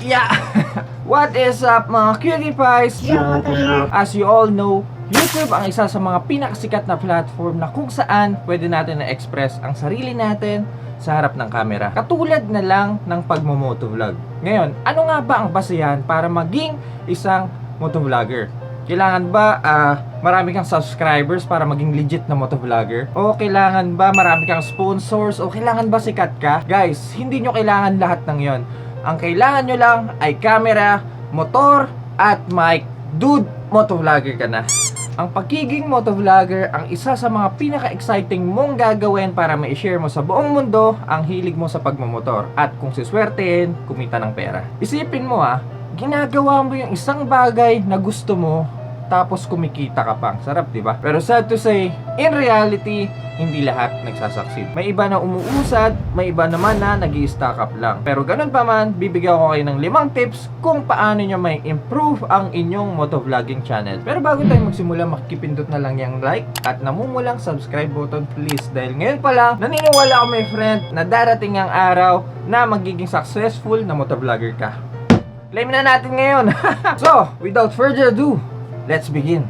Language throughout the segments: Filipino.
Yeah! What is up mga cutie pies? As you all know, YouTube ang isa sa mga pinakasikat na platform na kung saan pwede natin na-express ang sarili natin sa harap ng camera. Katulad na lang ng pagmomotovlog. Ngayon, ano nga ba ang basihan para maging isang motovlogger? Kailangan ba ah, marami kang subscribers para maging legit na motovlogger? O kailangan ba marami kang sponsors? O kailangan ba sikat ka? Guys, hindi nyo kailangan lahat ng yon. Ang kailangan nyo lang ay camera, motor, at mic. Dude, motovlogger ka na. Ang pagiging motovlogger ang isa sa mga pinaka-exciting mong gagawin para ma-share mo sa buong mundo ang hilig mo sa pagmamotor at kung siswertein, kumita ng pera. Isipin mo ah, ginagawa mo yung isang bagay na gusto mo tapos kumikita ka pang. Sarap, di ba? Pero sad to say, in reality, hindi lahat nagsasucceed. May iba na umuusad, may iba naman na nag stack up lang. Pero ganun pa man, bibigyan ko kayo ng limang tips kung paano nyo may improve ang inyong motovlogging channel. Pero bago tayo magsimula, makikipindot na lang yung like at namumulang subscribe button please. Dahil ngayon pa lang, naniniwala ako my friend na darating ang araw na magiging successful na motovlogger ka. Claim na natin ngayon. so, without further ado, let's begin.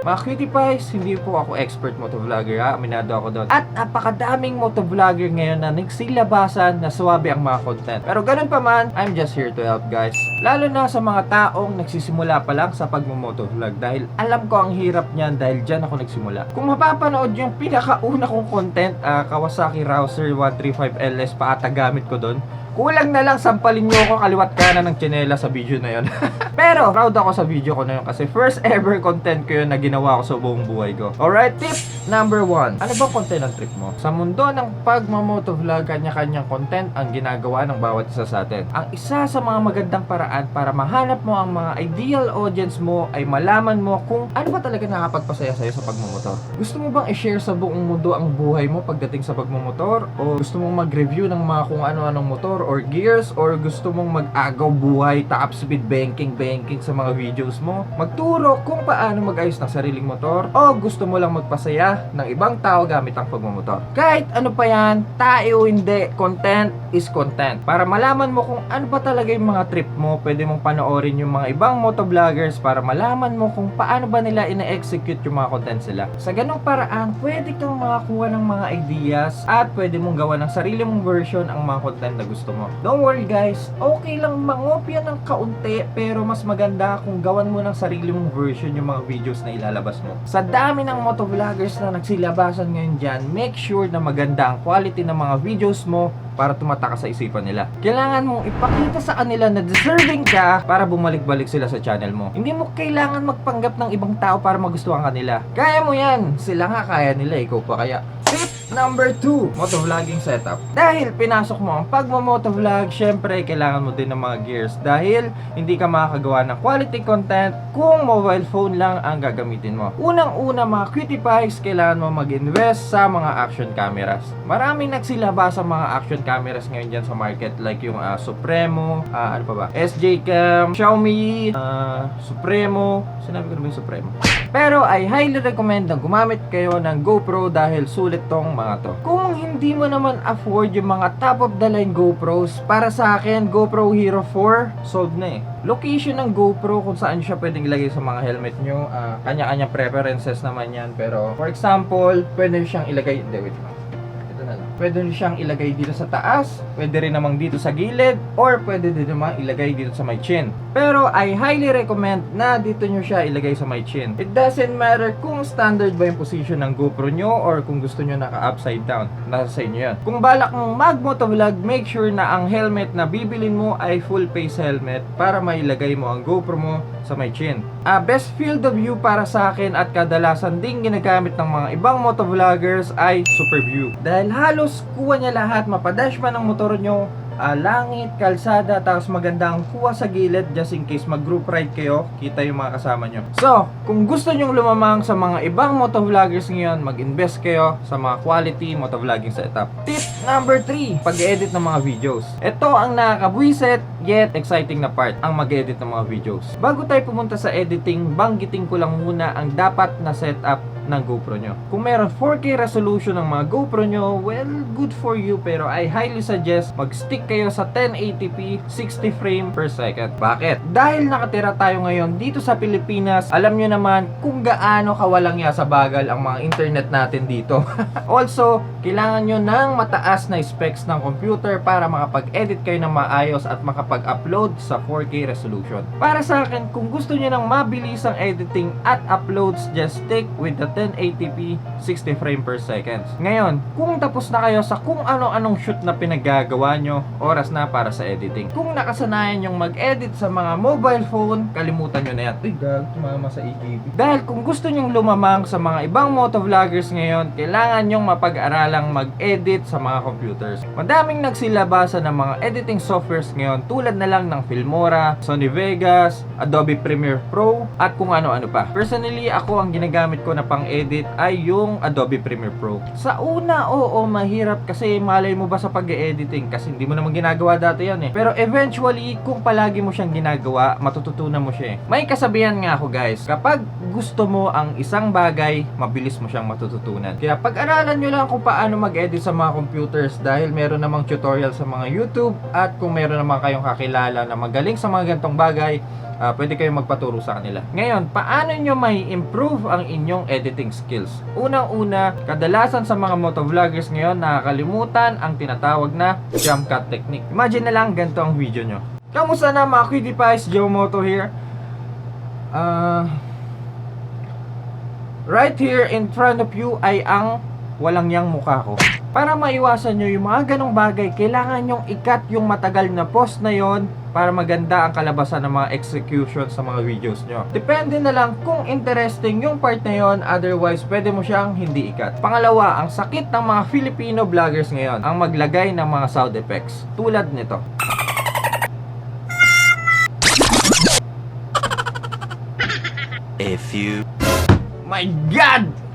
Mga cutie pies, hindi po ako expert motovlogger ha, aminado ako doon. At napakadaming motovlogger ngayon na nagsilabasan na swabe ang mga content. Pero ganun pa man, I'm just here to help guys. Lalo na sa mga taong nagsisimula pa lang sa pagmumotovlog dahil alam ko ang hirap niyan dahil dyan ako nagsimula. Kung mapapanood yung pinakauna kong content, ah, Kawasaki Rouser 135LS pa ata gamit ko doon, Kulang na lang sampalin nyo ako kaliwat kanan ng tsinela sa video na yon. Pero proud ako sa video ko na yun kasi first ever content ko yun na ginawa ko sa buong buhay ko. Alright, tip number one. Ano bang content ang trip mo? Sa mundo ng pagmamotovlog, kanya-kanyang content ang ginagawa ng bawat isa sa atin. Ang isa sa mga magandang paraan para mahanap mo ang mga ideal audience mo ay malaman mo kung ano ba talaga nakapagpasaya sa'yo sa pagmamotor. Gusto mo bang i-share sa buong mundo ang buhay mo pagdating sa pagmamotor? O gusto mong mag-review ng mga kung ano-anong motor or gears? Or gusto mong mag-agaw buhay, top speed banking, banking sa mga videos mo? Magturo kung paano mag-ayos ng sariling motor? O gusto mo lang magpasaya ng ibang tao gamit ang pagmamotor? Kahit ano pa yan, tayo hindi, content is content. Para malaman mo kung ano ba talaga yung mga trip mo, pwede mong panoorin yung mga ibang motovloggers para malaman mo kung paano ba nila ina-execute yung mga content sila. Sa ganong paraan, pwede kang makakuha ng mga ideas at pwede mong gawa ng sarili mong version ang mga content na gusto mo. Don't worry guys, okay lang mangopya ng kaunti pero mas maganda kung gawan mo ng sarili mong version yung mga videos na ilalabas mo. Sa dami ng motovloggers na nagsilabasan ngayon dyan, make sure na maganda ang quality ng mga videos mo para tumata ka sa isipan nila. Kailangan mong ipakita sa kanila na deserving ka para bumalik-balik sila sa channel mo. Hindi mo kailangan magpanggap ng ibang tao para magustuhan ka nila. Kaya mo yan. Sila nga kaya nila, ikaw pa kaya. Number 2, motovlogging setup. Dahil pinasok mo ang pagmamotovlog, syempre kailangan mo din ng mga gears dahil hindi ka makakagawa ng quality content kung mobile phone lang ang gagamitin mo. Unang-una mga cutie pies, kailangan mo mag-invest sa mga action cameras. Maraming nagsilabas sa mga action cameras ngayon dyan sa market like yung ah, Supremo, ah, ano pa ba? SJ Cam, Xiaomi, ah, Supremo, sinabi ko na ba yung Supremo? Pero I highly recommend na gumamit kayo ng GoPro dahil sulit tong mga to. Kung hindi mo naman afford yung mga top of the line GoPros, para sa akin, GoPro Hero 4, sold na eh. Location ng GoPro kung saan siya pwedeng ilagay sa mga helmet nyo, ah, kanya-kanya preferences naman yan. Pero for example, pwede siyang ilagay, hindi wait. Pwede nyo siyang ilagay dito sa taas, pwede rin namang dito sa gilid, or pwede din naman ilagay dito sa may chin. Pero I highly recommend na dito nyo siya ilagay sa may chin. It doesn't matter kung standard ba yung position ng GoPro nyo or kung gusto nyo naka-upside down. Nasa sa inyo yan. Kung balak mong mag-motovlog, make sure na ang helmet na bibilin mo ay full face helmet para mailagay mo ang GoPro mo sa may chin. Ah, best field of view para sa akin at kadalasan ding ginagamit ng mga ibang motovloggers ay super view. Dahil halos kuha niya lahat, mapadashman ang motor nyo, ah, langit, kalsada, tapos maganda ang kuha sa gilid just in case mag-group ride kayo, kita yung mga kasama nyo. So, kung gusto nyong lumamang sa mga ibang motovloggers ngayon, mag-invest kayo sa mga quality motovlogging setup. Tip number 3, pag-edit ng mga videos. Ito ang nakakabwiset yet exciting na part, ang mag-edit ng mga videos. Bago tayo pumunta sa editing, banggitin ko lang muna ang dapat na setup ng GoPro nyo. Kung meron 4K resolution ng mga GoPro nyo, well, good for you. Pero I highly suggest mag-stick kayo sa 1080p 60 frame per second. Bakit? Dahil nakatira tayo ngayon dito sa Pilipinas, alam nyo naman kung gaano kawalang ya sa bagal ang mga internet natin dito. also, kailangan nyo ng mataas na specs ng computer para makapag-edit kayo ng maayos at makapag-upload sa 4K resolution. Para sa akin, kung gusto nyo ng mabilis ang editing at uploads, just stick with the 1080p 60 frame per second. Ngayon, kung tapos na kayo sa kung ano-anong shoot na pinagagawa nyo, oras na para sa editing. Kung nakasanayan yung mag-edit sa mga mobile phone, kalimutan nyo na yan. Uy, gag, tumama sa EKB. Dahil kung gusto nyong lumamang sa mga ibang motovloggers ngayon, kailangan nyong mapag-aralang mag-edit sa mga computers. Madaming nagsilabasan ng mga editing softwares ngayon tulad na lang ng Filmora, Sony Vegas, Adobe Premiere Pro, at kung ano-ano pa. Personally, ako ang ginagamit ko na pang-edit ay yung Adobe Premiere Pro. Sa una, oo, mahirap kasi malay mo ba sa pag-editing kasi hindi mo naman ginagawa dati yan eh. Pero eventually, kung palagi mo siyang ginagawa, matututunan mo siya eh. May kasabihan nga ako guys, kapag gusto mo ang isang bagay, mabilis mo siyang matututunan. Kaya pag-aralan nyo lang kung paano mag-edit sa mga computers dahil meron namang tutorial sa mga YouTube at kung meron naman kayong kakilala na magaling sa mga gantong bagay, ah, pwede kayong magpaturo sa kanila. Ngayon, paano nyo may improve ang inyong editing skills? Unang-una, kadalasan sa mga motovloggers ngayon nakakalimutan ang tinatawag na jump cut technique. Imagine na lang ganito ang video nyo. Kamusta na mga cutie pies? Joe Moto here. Ah... right here in front of you ay ang walang yang mukha ko. Para maiwasan nyo yung mga ganong bagay, kailangan nyong ikat yung matagal na post na yon para maganda ang kalabasan ng mga execution sa mga videos nyo. Depende na lang kung interesting yung part na yon, otherwise pwede mo siyang hindi ikat. Pangalawa, ang sakit ng mga Filipino vloggers ngayon, ang maglagay ng mga sound effects. Tulad nito. A few My God!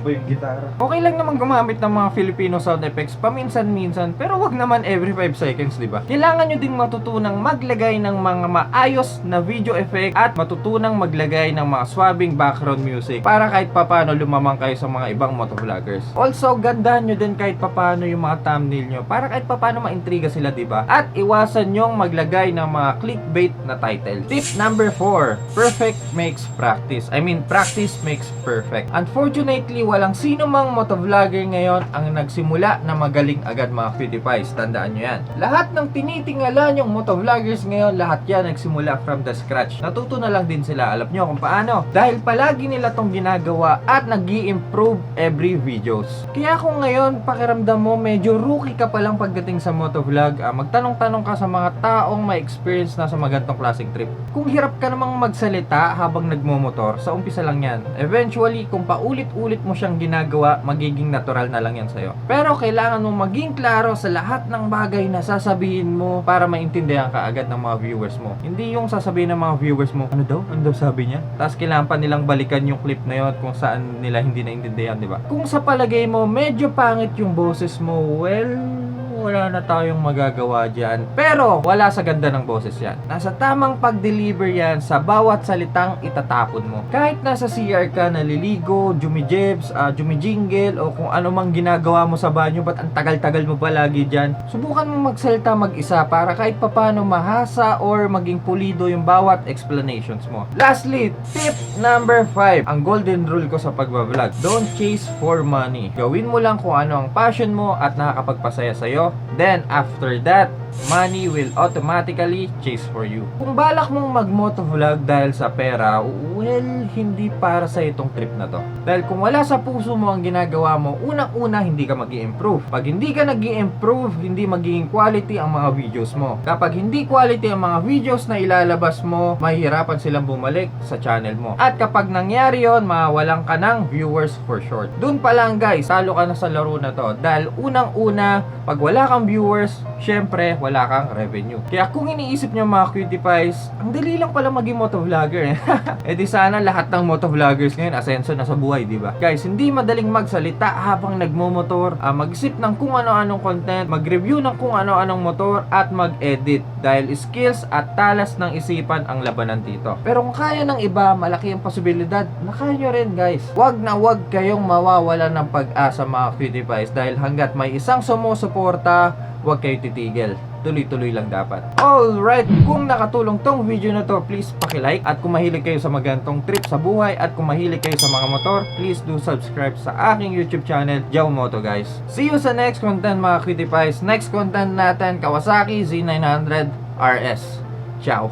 Tumumba yung gitara. Okay lang naman gumamit ng mga Filipino sound effects paminsan-minsan, pero wag naman every 5 seconds, di ba? Kailangan nyo ding matutunang maglagay ng mga maayos na video effect at matutunang maglagay ng mga swabbing background music para kahit papano lumamang kayo sa mga ibang motovloggers. Also, gandahan nyo din kahit papano yung mga thumbnail nyo para kahit papano maintriga sila, di ba? At iwasan nyong maglagay ng mga clickbait na title. Tip number 4. Perfect makes practice. I mean, practice makes perfect. Unfortunately, walang sino mang motovlogger ngayon ang nagsimula na magaling agad mga PewDiePies. Tandaan nyo yan. Lahat ng tinitingala yung motovloggers ngayon, lahat yan nagsimula from the scratch. Natuto na lang din sila. Alam nyo kung paano. Dahil palagi nila tong ginagawa at nag improve every videos. Kaya kung ngayon, pakiramdam mo, medyo rookie ka pa lang pagdating sa motovlog, ah, magtanong-tanong ka sa mga taong may experience na sa mga ganitong klaseng trip. Kung hirap ka namang magsalita habang nagmomotor, sa umpisa lang yan. Eventually, kung paulit-ulit mo siyang ginagawa, magiging natural na lang yan sa'yo. Pero kailangan mo maging klaro sa lahat ng bagay na sasabihin mo para maintindihan ka agad ng mga viewers mo. Hindi yung sasabihin ng mga viewers mo, ano daw? Ano daw sabi niya? Tapos kailangan pa nilang balikan yung clip na yun kung saan nila hindi naintindihan, di ba? Kung sa palagay mo, medyo pangit yung boses mo, well, wala na tayong magagawa dyan. Pero, wala sa ganda ng boses yan. Nasa tamang pag-deliver yan sa bawat salitang itatapon mo. Kahit nasa CR ka, naliligo, jumijibs, uh, jumijingle, o kung ano mang ginagawa mo sa banyo, ba't ang tagal-tagal mo ba lagi dyan? Subukan mo magsalita mag-isa para kahit papano mahasa or maging pulido yung bawat explanations mo. Lastly, tip number 5. Ang golden rule ko sa pagbablog. Don't chase for money. Gawin mo lang kung ano ang passion mo at nakakapagpasaya sa'yo. Then, after that, money will automatically chase for you. Kung balak mong mag-motovlog dahil sa pera, well, hindi para sa itong trip na to. Dahil kung wala sa puso mo ang ginagawa mo, unang-una hindi ka mag improve Pag hindi ka nag improve hindi magiging quality ang mga videos mo. Kapag hindi quality ang mga videos na ilalabas mo, mahihirapan silang bumalik sa channel mo. At kapag nangyari yon, mawalan ka ng viewers for short. Doon pa lang guys, talo ka na sa laro na to. Dahil unang-una, pag wala kang viewers, syempre, wala kang revenue. Kaya kung iniisip nyo mga cutie pies, ang dali lang pala maging motovlogger. eh di sana lahat ng motovloggers ngayon asenso na sa buhay, di ba? Guys, hindi madaling magsalita habang nagmomotor, ah, mag-isip ng kung ano-anong content, mag-review ng kung ano-anong motor, at mag-edit. Dahil skills at talas ng isipan ang labanan dito. Pero kung kaya ng iba, malaki ang posibilidad na kaya nyo rin guys. Wag na wag kayong mawawala ng pag-asa mga cutie pies dahil hanggat may isang sumusuporta, wag kayo titigil. Tuloy-tuloy lang dapat. Alright, kung nakatulong tong video na to, please pakilike. At kung mahilig kayo sa magantong trip sa buhay at kung mahilig kayo sa mga motor, please do subscribe sa aking YouTube channel, Jow Moto guys. See you sa next content mga cutie pies. Next content natin, Kawasaki Z900 RS. Ciao.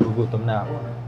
Gugutom na ako.